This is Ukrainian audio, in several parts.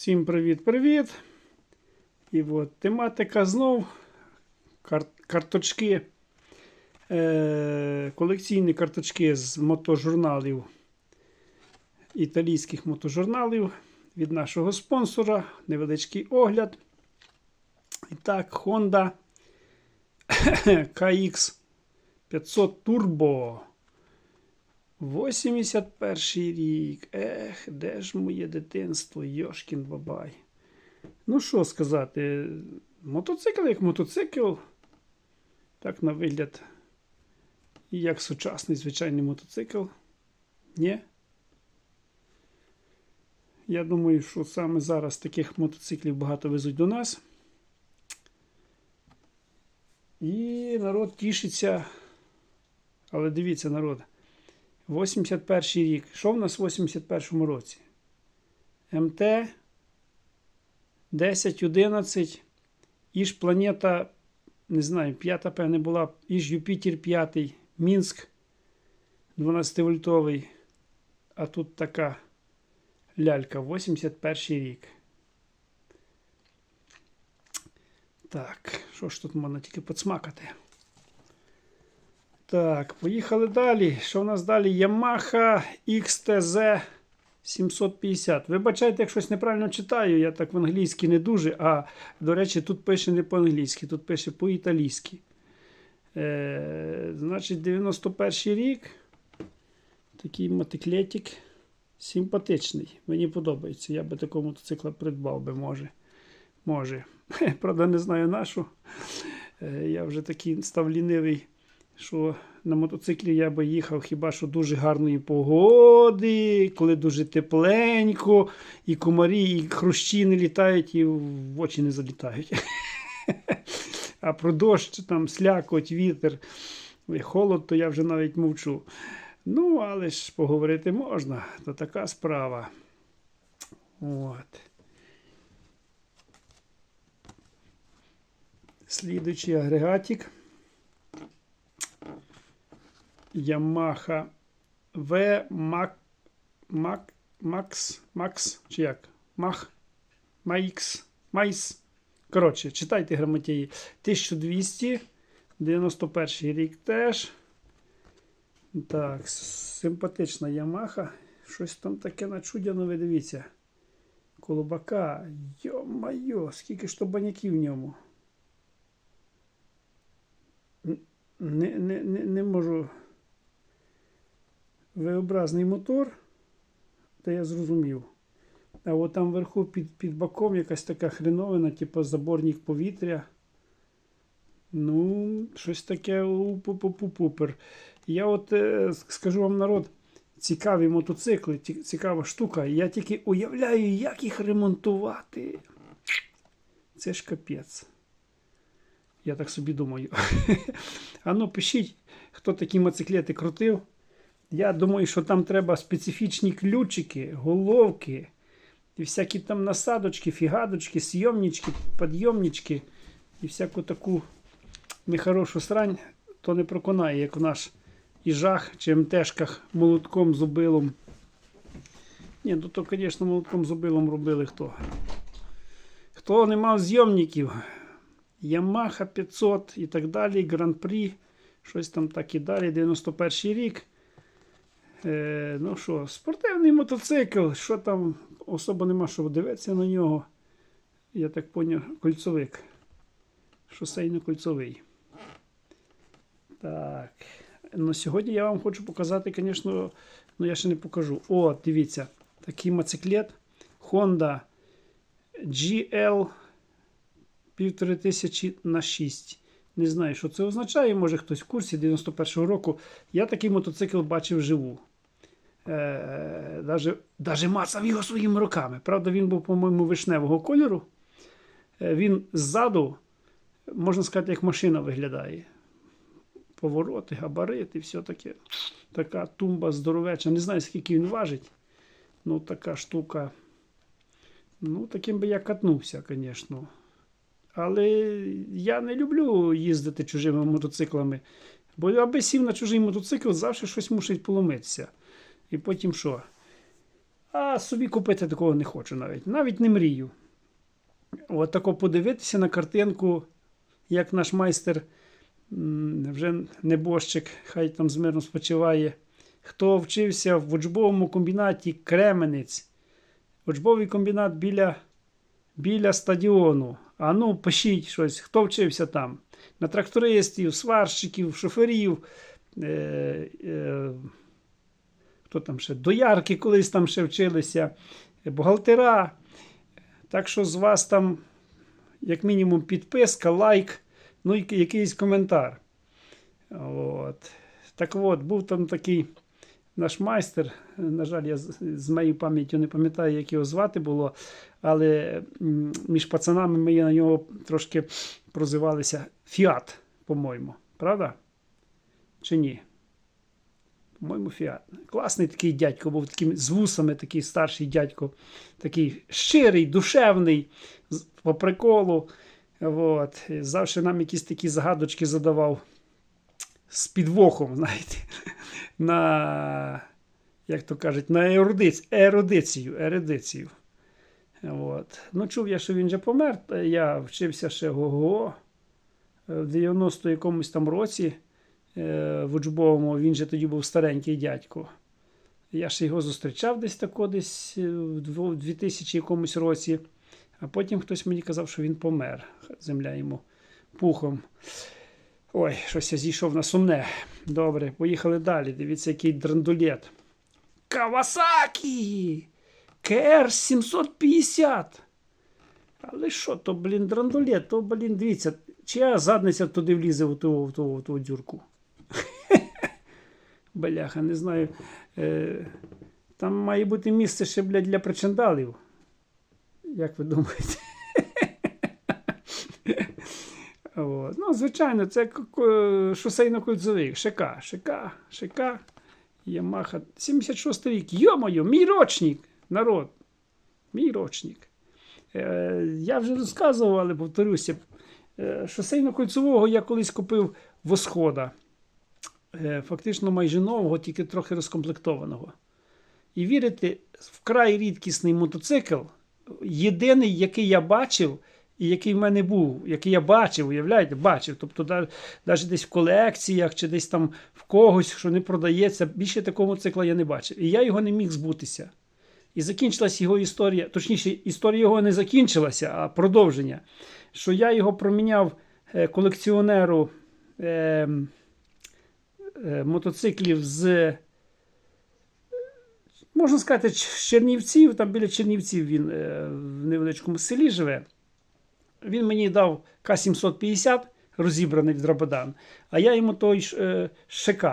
Всім привіт-привіт! І от тематика знов кар- карточки, е- колекційні карточки з мотожурналів, італійських мотожурналів від нашого спонсора. Невеличкий огляд. І так, Honda KX 500 Turbo. 81 рік. Ех, де ж моє дитинство, Йошкін бабай. Ну, що сказати, мотоцикл як мотоцикл. Так на вигляд. Як сучасний звичайний мотоцикл. Ні? Я думаю, що саме зараз таких мотоциклів багато везуть до нас. І народ тішиться. Але дивіться, народ. 81 рік. Що в нас в 81 році? МТ 1011. Іж планета, не знаю, п'ята, певне, була. Іж Юпітер 5, Мінськ 12-вольтовий. А тут така лялька. 81 рік. Так, що ж тут можна тільки підсмакати? Так, поїхали далі. Що в нас далі? Yamaha XTZ 750. Вибачайте, як щось неправильно читаю, я так в англійській не дуже. А, до речі, тут пише не по-англійськи, тут пише по-італійськи. Е, значить, 91 рік. Такий мотоциклетик. Симпатичний. Мені подобається. Я би такого мотоцикла придбав би, може. Може. Правда, не знаю нашу. Е, я вже такий став лінивий що на мотоциклі я би їхав хіба що дуже гарної погоди, коли дуже тепленько, і комарі, і хрущі не літають, і в очі не залітають. А про дощ, там слякоть, вітер, холод, то я вже навіть мовчу. Ну, але ж поговорити можна, то така справа. От. Слідуючий агрегатик. Yamaha V Mac, Max, Max, чи як? Mach, Max, Mais. Коротше, читайте грамотії. 1200, 91 рік теж. Так, симпатична Yamaha. Щось там таке начудяно, ви дивіться. Колобака. Йо-майо, скільки ж то баняків в ньому. Не, не, не, не можу. V-образний мотор, то я зрозумів. А от там вверху під під боком якась така хреновина, типу заборник повітря. Ну, щось таке пупер. Я от е, скажу вам народ, цікаві мотоцикли, цікава штука. Я тільки уявляю, як їх ремонтувати. Це ж капець. Я так собі думаю. а ну пишіть, хто такі мотоциклети крутив. Я думаю, що там треба специфічні ключики, головки і всякі там насадочки, фігадочки, сйомнички, підйомнички і всяку таку нехорошу срань, то не проконає, як в наш іжах чи МТшках молотком зубилом. Ні, ну то, звісно, молотком зубилом робили хто. Хто не мав зйомників, Yamaha 500 і так далі, Гран-прі, щось там так і далі, 91 рік. Е, Ну що, спортивний мотоцикл, що там особо нема що дивитися на нього. Я так поняв, кольцовик. Шосейно-кольцовий. Так. Ну, Сьогодні я вам хочу показати, звісно, ну я ще не покажу. О, дивіться, такий мотоциклет Honda GL 1500 на 6. Не знаю, що це означає. Може хтось в курсі 91-го року. Я такий мотоцикл бачив вживу. Е, даже, даже мацав його своїми руками. Правда, він був, по-моєму, вишневого кольору. Е, він ззаду, можна сказати, як машина виглядає. Повороти, габарити, все таке. Така тумба здоровеча. Не знаю, скільки він важить. Ну, така штука. Ну, таким би я катнувся, звісно. Але я не люблю їздити чужими мотоциклами. Бо аби сів на чужий мотоцикл, завжди щось мусить поломитися. І потім що? А собі купити такого не хочу навіть. Навіть не мрію. От тако подивитися на картинку, як наш майстер, вже небожчик, хай там змирно спочиває. Хто вчився в учбовому комбінаті Кременець, учбовий комбінат біля, біля стадіону. А ну, пишіть щось, хто вчився там. На трактористів, сварщиків, шоферів. Е, е, хто там ще? Доярки колись там ще вчилися, бухгалтера. Так що з вас там, як мінімум, підписка, лайк, ну і якийсь коментар. От. Так от, був там такий наш майстер. На жаль, я з, з моєю пам'яттю не пам'ятаю, як його звати було, але між пацанами ми на нього трошки прозивалися Фіат, по-моєму. Правда? Чи ні? По-моєму, Фіат. Класний такий дядько, був таким з вусами, такий старший дядько, такий щирий, душевний, по приколу. От. Завжди нам якісь такі загадочки задавав з підвохом, знаєте, на, як то кажуть, на ерудиц, ерудицію. ерудицію. От. Ну, чув я, що він вже помер. Я вчився ще ого. В 90 якомусь там році е, в учбовому, він же тоді був старенький дядько. Я ще його зустрічав десь тако, десь е, в 2000 якомусь році. А потім хтось мені казав, що він помер. Земля йому пухом. Ой, щось я зійшов на сумне. Добре, поїхали далі. Дивіться, який драндулет. Кавасакі! КР 750. Але що то, блін, драндулет, то, блін, дивіться, чия задниця туди влізе в ту, в ту, в ту дюрку. Бляха, не знаю. Е, там має бути місце ще, блядь, для причандалів. Як ви думаєте? От. Ну, звичайно, це к- к- шосейно-кольцевик. ШК, ШК, ШК, Ямаха. 76 рік. Йо-моє, мій рочник, народ. Мій рочник. Е, я вже розказував, але повторюся. Е, шосейно-кольцевого я колись купив восхода. Е, фактично майже нового, тільки трохи розкомплектованого. І вірите, вкрай рідкісний мотоцикл, єдиний, який я бачив, і який в мене був, який я бачив, уявляєте, бачив. Тобто, навіть десь в колекціях чи десь там в когось, що не продається, більше такого мотоцикла я не бачив. І я його не міг збутися. І закінчилась його історія, точніше, історія його не закінчилася, а продовження. Що я його проміняв е, колекціонеру е, е, мотоциклів з можна сказати, з Чернівців, там біля Чернівців він е, в невеличкому селі живе. Він мені дав К-750, розібраний в Драбадан, а я йому той е, ШК.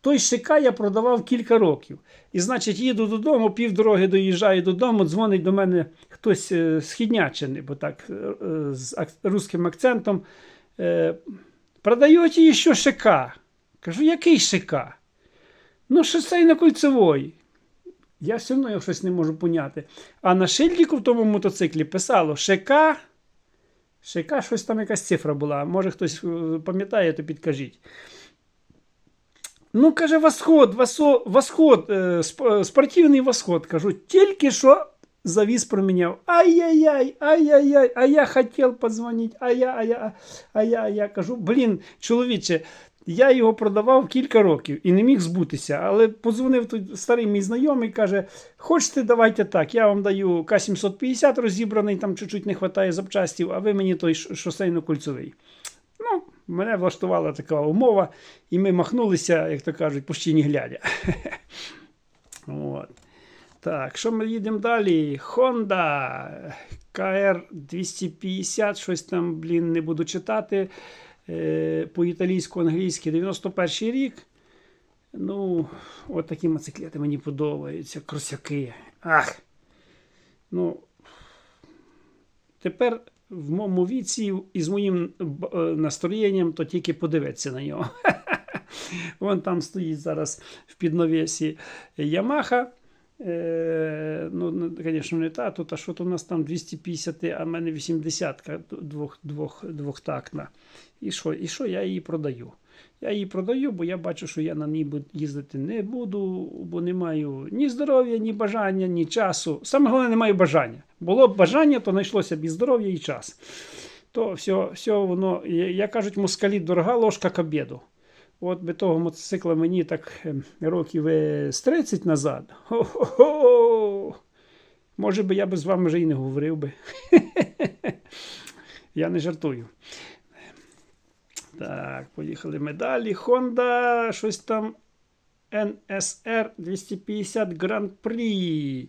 Той ШК я продавав кілька років. І, значить, їду додому, півдороги доїжджаю додому, дзвонить до мене хтось е, з Хідняччини, бо так, е, е, з русським акцентом. Е, продаєте ще ШК? Кажу, який ШК? Ну, шосейно-кольцевой. Я все одно щось не можу поняти. А на шильдику в тому мотоциклі писало ШК. ШК, щось там якась цифра була. Може хтось е, пам'ятає, то підкажіть. Ну, каже, восход, восход, е, е, спортивний восход. Кажу, тільки що завіс проміняв. Ай-яй-яй, ай-яй-яй, а я хотів подзвонити, а я, а я, а я, а я кажу, блін, чоловіче, я його продавав кілька років і не міг збутися. Але подзвонив тут старий мій знайомий, каже: хочете, давайте так, я вам даю К-750 розібраний, там чуть-чуть не вистачає запчастів, а ви мені той шосейно-кольцевий. Ну, мене влаштувала така умова, і ми махнулися, як то кажуть, пущі не глядя. От. Так, що ми їдемо далі? Honda KR 250, щось там, блін, не буду читати. Е, по-італійську-англійськи 91 рік. Ну, от такі мотоциклети мені подобаються. Кросяки. Ах. Ну, тепер в моєму віці і з моїм е, настроєнням, то тільки подивитися на нього. Вон там стоїть зараз в підновесі Ямаха. Е, ну, звісно, не та. Тут, а що то у нас там 250, а в мене 80 двох, двох, двохтактна. І що, і що я її продаю? Я її продаю, бо я бачу, що я на ній їздити не буду, бо не маю ні здоров'я, ні бажання, ні часу. Саме головне, не маю бажання. Було б бажання, то знайшлося б і здоров'я, і час. То все, все воно, я, я кажуть, москалі дорога ложка к обіду. От би того мотоцикла мені так ем, років е, з 30 назад. Хо-хо-хо! Може би я би з вами вже і не говорив би. Я не жартую. Так, поїхали ми далі. Honda, щось там NSR 250 Grand Prix.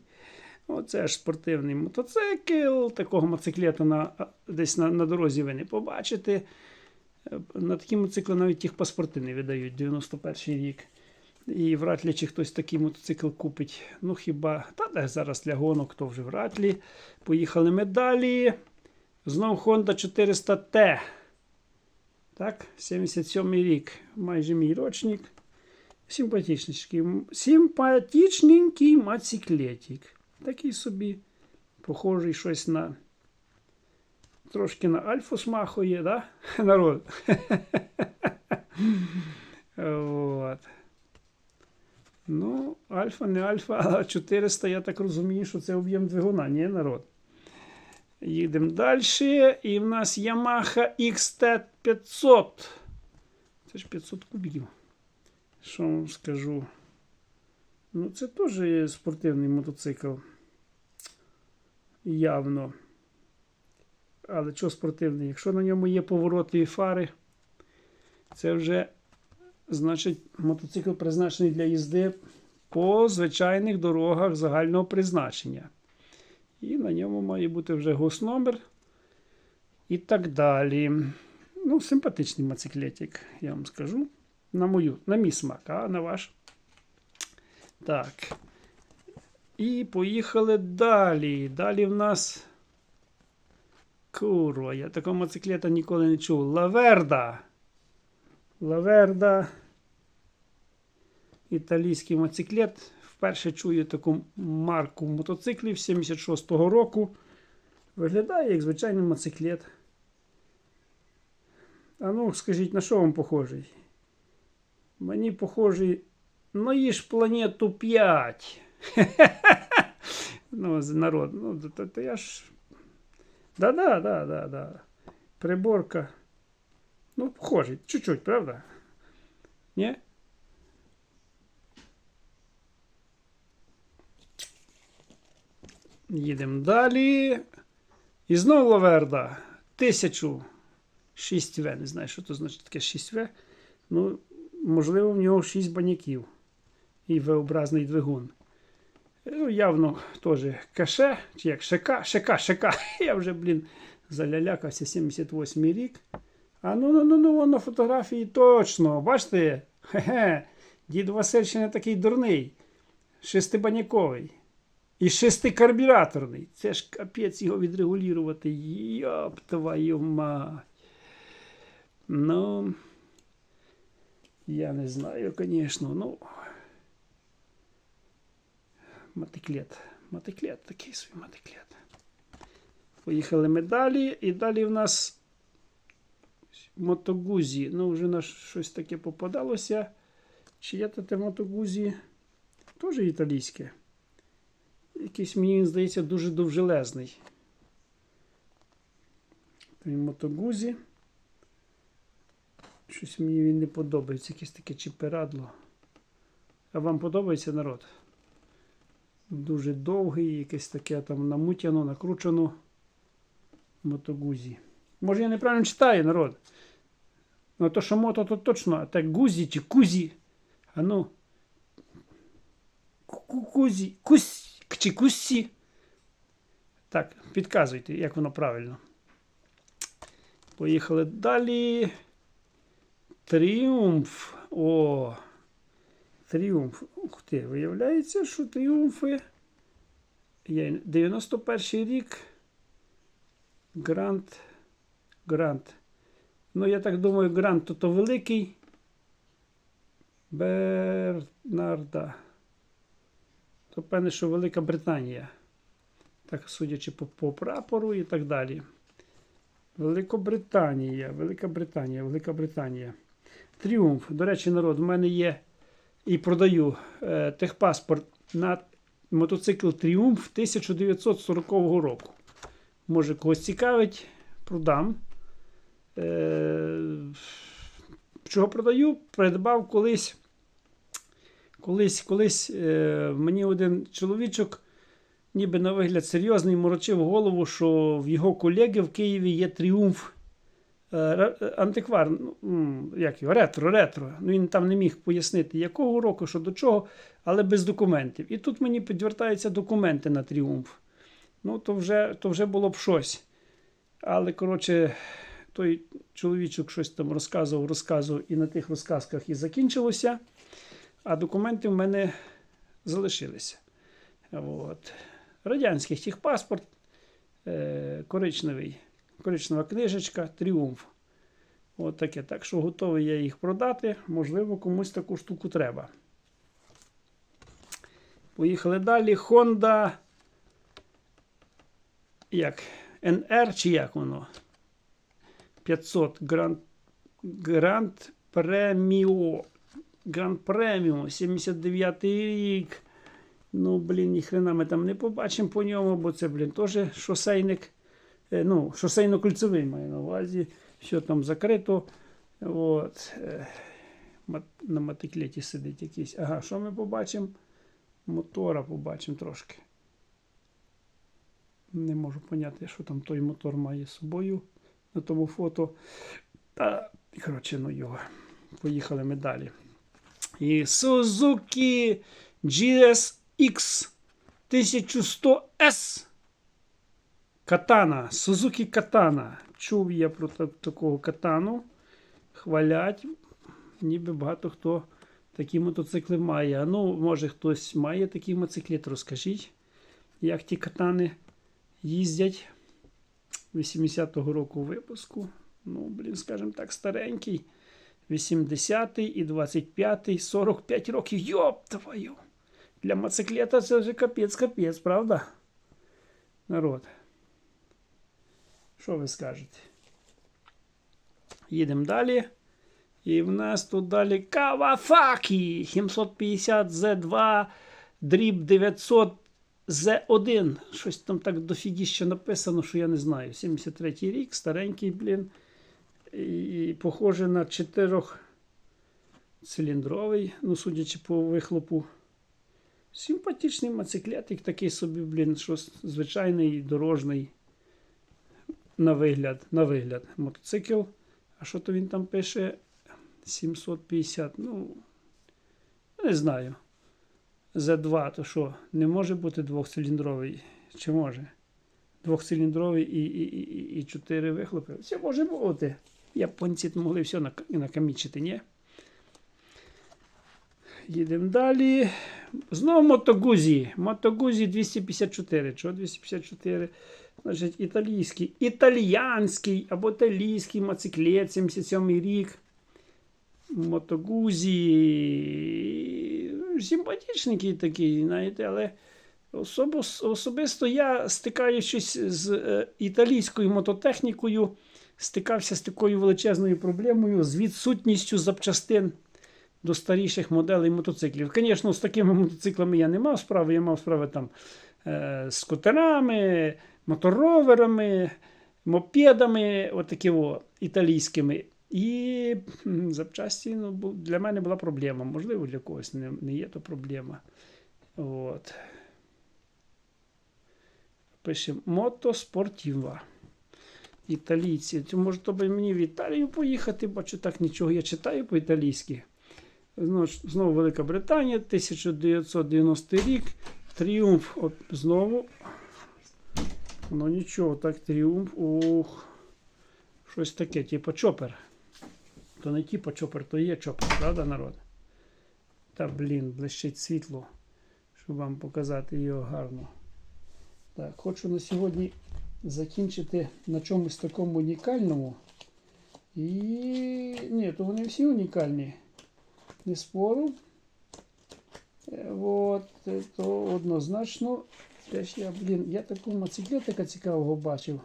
Оце ж спортивний мотоцикл. Такого мотоциклета на, десь на, на дорозі ви не побачите. Е, На такі мотоцикли навіть тих паспорти не видають 91 рік. І вряд ли чи хтось такий мотоцикл купить. Ну хіба, та зараз для гонок, то вже вряд ли. Поїхали ми далі. Знов Honda 400T. Так, 77 рік. Майже мій рочник. Симпатичненький, симпатичненький мотоциклетик. Такий собі. Похожий щось на. Трошки на альфу смахує, да? Народ. Вот. Ну, альфа, не альфа, а 400, я так розумію, що це об'єм двигуна, ні, народ. Їдемо далі. І в нас Yamaha XT500. Це ж 500 кубів. Що вам скажу? Ну, це теж спортивний мотоцикл. Явно. Але що спортивний? Якщо на ньому є повороти і фари, це вже значить мотоцикл призначений для їзди по звичайних дорогах загального призначення. І на ньому має бути вже госномер і так далі. Ну, симпатичний мотоциклетик, я вам скажу. На мою, на мій смак, а на ваш. Так. І поїхали далі. Далі в нас. Курва, я такого мотоциклета ніколи не чув. Лаверда. Лаверда. Італійський мотоциклет. Вперше чую таку марку мотоциклів 76-го року. Виглядає як звичайний мотоциклет. А ну, скажіть, на що вам похожий? Мені похожий. Ну, їж планету 5. ну, народ. Ну, то я ж. Да-да, да, да, да. Приборка. Ну, похожий. Чуть-чуть, правда? Ні? Їдемо далі. І знову лаверда. Тисячу. 6В. Не знаю, що це значить таке 6В. Ну, можливо, в нього 6 баняків. І V-образний двигун. Ну, явно теж каше, чи як ШК, ШК, ШК. Я вже, блін, залялякався 78 рік. А ну ну ну ну на фотографії точно. Бачите? Хе-хе. Дід Василь ще не такий дурний. Шестибаняковий. І шестикарбюраторний. Це ж капець його відрегулювати. Йоп твою мать. Ну, я не знаю, звісно. Ну, мотоклет. Мотоклет, такий свій мотоклет. Поїхали ми далі. І далі в нас мотогузі. Ну, вже на щось таке попадалося. Чи є те мотогузі? Теж італійське. Якийсь, мені здається, дуже довжелезний. Той мотогузі. Щось мені він не подобається. Якесь таке чіперадло. А вам подобається народ? Дуже довгий, якесь таке там намутяно, накручено мотогузі. Може я неправильно читаю, народ? Ну то, що мото, то точно, а так гузі чи кузі. А ну. Ку- Кузі, кусь чи кусі. Так, підказуйте, як воно правильно. Поїхали далі. Тріумф. О. Тріумф. Ух ти, виявляється, що тріумфи. Є 91 рік. Грант. Грант. Ну, я так думаю, Грант то, то великий. Бернарда. То певне, що Велика Британія. Так, судячи по, по прапору і так далі. Великобританія, Велика Британія, Велика Британія. Тріумф. До речі, народ, в мене є і продаю е, техпаспорт на мотоцикл Тріумф 1940 року. Може, когось цікавить, продам. Е, чого продаю? Придбав колись. Колись, колись е, мені один чоловічок, ніби на вигляд серйозний, морочив голову, що в його колеги в Києві є тріумф антиквар, ну, як його, ретро, ретро. Ну, він там не міг пояснити, якого року, що до чого, але без документів. І тут мені підвертаються документи на тріумф. Ну, то вже, то вже було б щось. Але, коротше, той чоловічок щось там розказував, розказував, і на тих розказках і закінчилося. А документи в мене залишилися. От. Радянський техпаспорт, е, коричневий, коричнева книжечка, тріумф. От таке. Так що готовий я їх продати. Можливо, комусь таку штуку треба. Поїхали далі. Honda. Як? NR чи як воно? 500 Grand, Grand Premio. Grand Premio, 79 рік. Ну, блін, ніхрена ми там не побачимо по ньому, бо це, блін, теж шосейник. Е, Ну, шосейно-кольцевий маю на увазі. Що там закрито. От. е, На мотоциклеті сидить якийсь. Ага, що ми побачимо? Мотора побачимо трошки. Не можу поняти, що там той мотор має з собою на тому фото. Та, коротше, ну його. Поїхали ми далі. І Suzuki GSX 1100S. Катана. Suzuki Катана. Чув я про такого катану. Хвалять. Ніби багато хто такі мотоцикли має. Ну, може хтось має такі мотоцикли, то розкажіть, як ті катани їздять 80-го року випуску. Ну, блін, скажімо так, старенький. 80-й і 25-й, 45 років. Йоп твою! Для мотоциклета це вже капець-капець, правда? Народ. Що ви скажете? Їдемо далі. І в нас тут далі Kawasaki 750 Z2 дріб 900 Z1. Щось там так дофігіще написано, що я не знаю. 73-й рік, старенький, блін. І похоже на чотирьохциліндровий, ну, судячи по вихлопу. Симпатичний мотоциклетик, такий собі, блін, що звичайний дорожний на вигляд. На вигляд. Мотоцикл. А що то він там пише? 750. Ну, не знаю. Z2, то що, не може бути двохциліндровий? Чи може? Двохциліндровий і, і, і, і, і чотири вихлопи. Все може бути. Японці могли все накамічити, ні? Їдемо далі. Знову мотогузі. Мотогузі 254. Чого 254? Значить, італійський, італіянський або італійський мотоциклет, 77 рік. Мотогузі. Симпатичненький такий, знаєте, але особисто я, стикаючись з е, італійською мототехнікою, стикався з такою величезною проблемою з відсутністю запчастин до старіших моделей мотоциклів. Звісно, з такими мотоциклами я не мав справи, я мав справи там е, з скутерами, мотороверами, мопедами, отакі о, італійськими. І запчасті ну, для мене була проблема. Можливо, для когось не, не є то проблема. От. Пишемо мотоспортива. Італійці. Може то би мені в Італію поїхати? Бачу, так нічого я читаю по-італійськи. Знову, Велика Британія, 1990 рік. Тріумф. Знову. Ну нічого, так, тріумф. Ух. Щось таке, типу чопер. То не типу чопер, то є чопер, правда, народ? Та блін, блищить світло, щоб вам показати його гарно. Так, хочу на сьогодні закінчити на чомусь такому унікальному. І ні, то вони всі унікальні. Не спору. Е, От, то однозначно. Теж я, блін, я такого моциклетика цікавого бачив.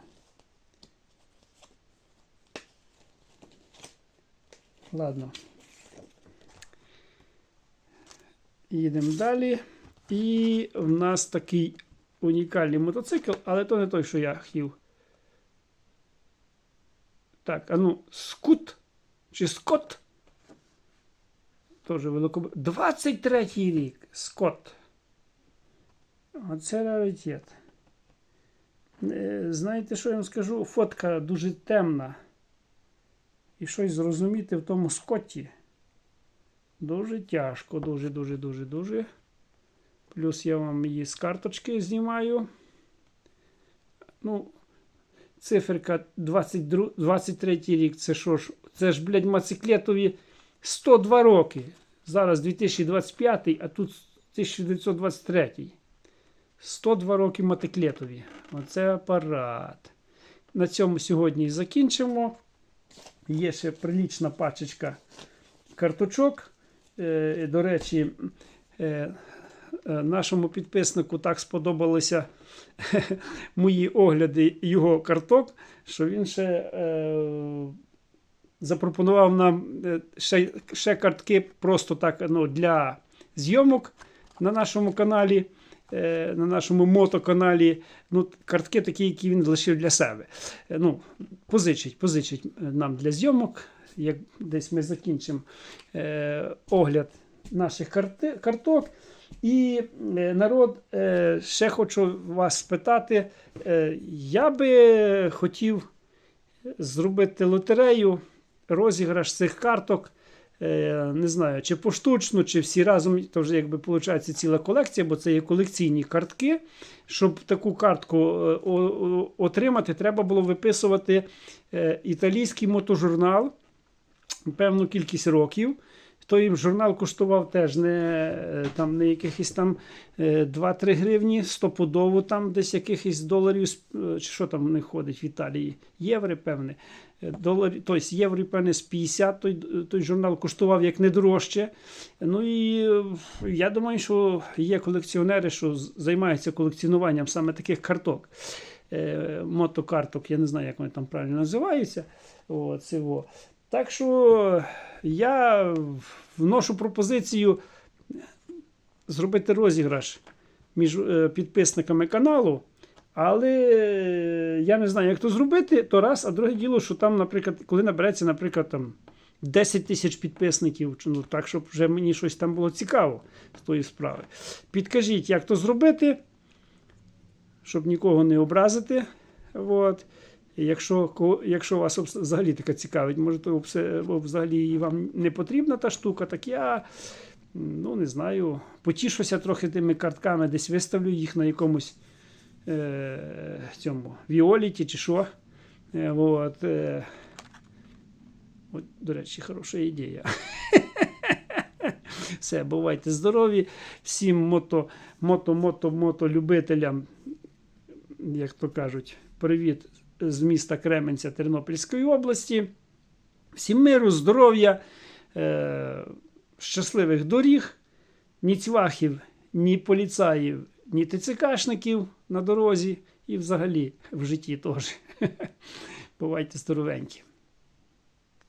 Ладно. Їдемо далі. І в нас такий унікальний мотоцикл, але то не той, що я хотів. Так, а ну, скут чи скот? Тоже великоб... 23 й рік. Скот. Оце раритет. Знаєте, що я вам скажу? Фотка дуже темна. І щось зрозуміти в тому скотті. Дуже тяжко, дуже, дуже, дуже. Плюс я вам її з карточки знімаю. Ну, циферка 22, 23 рік. Це що ж? Це ж, блядь, мотоциклетові 102 роки. Зараз 2025, а тут 1923. 102 роки мотоциклетові. Оце апарат. На цьому сьогодні і закінчимо. Є ще прилічна пачечка карточок. Е, До речі, е, нашому підписнику так сподобалися мої огляди його карток, що він ще е, запропонував нам ще, ще картки просто так ну, для зйомок на нашому каналі. Е, На нашому мотоканалі, ну, картки такі, які він лишив для себе. Е, Ну, позичить, позичить е, нам для зйомок. Як десь ми закінчимо е, огляд наших карти, карток. І народ, ще хочу вас спитати. Я би хотів зробити лотерею, розіграш цих карток. Е, не знаю, чи поштучно, чи всі разом, то вже якби виходить ціла колекція, бо це є колекційні картки. Щоб таку картку е, отримати, треба було виписувати е, італійський мотожурнал певну кількість років. Той журнал коштував теж не, там, не якихось там е, 2-3 гривні, стопудово там десь якихось доларів, чи що там не ходить в Італії, євро, певне. Доларів, тобто євро, певне, з 50 той, той журнал коштував як не дорожче. Ну і е, я думаю, що є колекціонери, що займаються колекціонуванням саме таких карток. Е, мотокарток, я не знаю, як вони там правильно називаються. О, цього. Так що я вношу пропозицію зробити розіграш між е, підписниками каналу. Але е, я не знаю, як то зробити, то раз, а друге діло, що там, наприклад, коли набереться, наприклад, там 10 тисяч підписників, ну, так, щоб вже мені щось там було цікаво з тої справи. Підкажіть, як то зробити, щоб нікого не образити. От. Якщо, якщо вас взагалі така цікавить, може, то взагалі вам не потрібна та штука, так я ну, не знаю, потішуся трохи тими картками, десь виставлю їх на якомусь цьому Віоліті чи що. Е, от, е, от, до речі, хороша ідея. Все, бувайте здорові. Всім мото, мото, мото, мото любителям, як то кажуть, привіт з міста Кременця Тернопільської області. Всім миру, здоров'я, е, щасливих доріг, ні цвахів, ні поліцаїв, ні ТЦКшників на дорозі і взагалі в житті теж. Бувайте здоровенькі.